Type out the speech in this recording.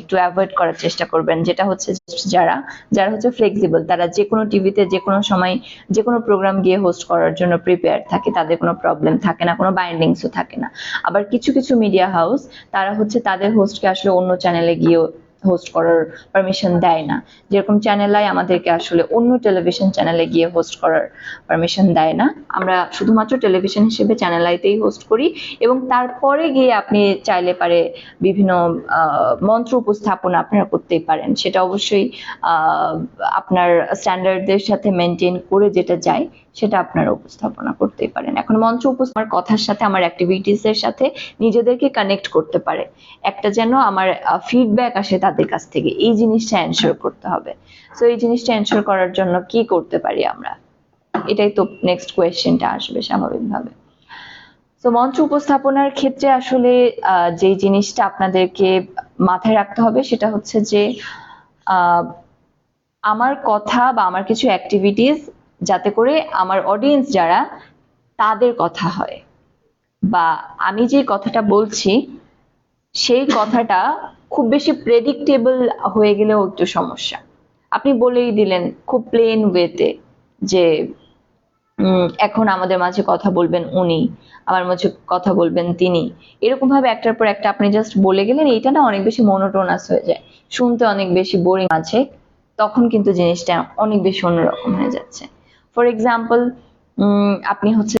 একটু অ্যাভয়েড করার চেষ্টা করবেন, যেটা হচ্ছে যারা যারা হচ্ছে ফ্লেক্সিবল তারা যে কোনো টিভিতে যে কোনো সময় যে কোনো প্রোগ্রাম গিয়ে হোস্ট করার জন্য প্রিপেয়ার থাকে, তাদের কোনো প্রবলেম থাকে না, কোনো বাইন্ডিংসও থাকে না। আবার কিছু কিছু মিডিয়া হাউস তারা হচ্ছে তাদের হোস্টকে আসলে অন্য চ্যানেলে গিয়ে হোস্ট করার পারমিশন দেয় না। যেরকম চ্যানেল আই আমাদেরকে আসলে অন্য টেলিভিশন চ্যানেলে গিয়ে হোস্ট করার পারমিশন দেয় না। আমরা শুধুমাত্র টেলিভিশন হিসেবে চ্যানেল আইতেই হোস্ট করি এবং তারপরে গিয়ে আপনি চাইলে পারে বিভিন্ন মন্ত্র উপস্থাপনা আপনারা করতেই পারেন। সেটা অবশ্যই আপনার স্ট্যান্ডার্ডদের সাথে মেনটেন করে যেটা যায়, সেটা আপনারা উপস্থাপনা করতেই পারেন। এখন মঞ্চ উপস্থাপনার কথার সাথে, আমার অ্যাক্টিভিটিস এর সাথে নিজেদেরকে কানেক্ট করতে পারে। একটা যেন আমার ফিডব্যাক আসে তাদের কাছ থেকে। এই জিনিসটা এনশোর করতে হবে। সো এই জিনিসটা এনশোর করার জন্য কি করতে পারি আমরা? এটাই তো নেক্সট কোয়েশ্চেনটা আসবে স্বাভাবিকভাবে। তো মঞ্চ উপস্থাপনার ক্ষেত্রে আসলে যেই জিনিসটা আপনাদেরকে মাথায় রাখতে হবে সেটা হচ্ছে যে আমার কথা বা আমার কিছু অ্যাক্টিভিটিস যাতে করে আমার অডিয়েন্স যারা তাদের কথা হয়। বা আমি যে কথাটা বলছি, সেই কথাটা খুব বেশি প্রেডিক্টেবল হয়ে গেলেও একটু সমস্যা। আপনি বলেই দিলেন খুব প্লেন ওয়েতে যে এখন আমাদের মাঝে কথা বলবেন উনি, আমার মাঝে কথা বলবেন তিনি। এরকম ভাবে একটার পর একটা আপনি জাস্ট বলে গেলেন, এইটা না অনেক বেশি মনোটোনাস হয়ে যায়। শুনতে অনেক বেশি বোরিং আছে, তখন কিন্তু জিনিসটা অনেক বেশি অন্যরকম হয়ে যাচ্ছে। ফর এক্সাম্পল আপনি হচ্ছে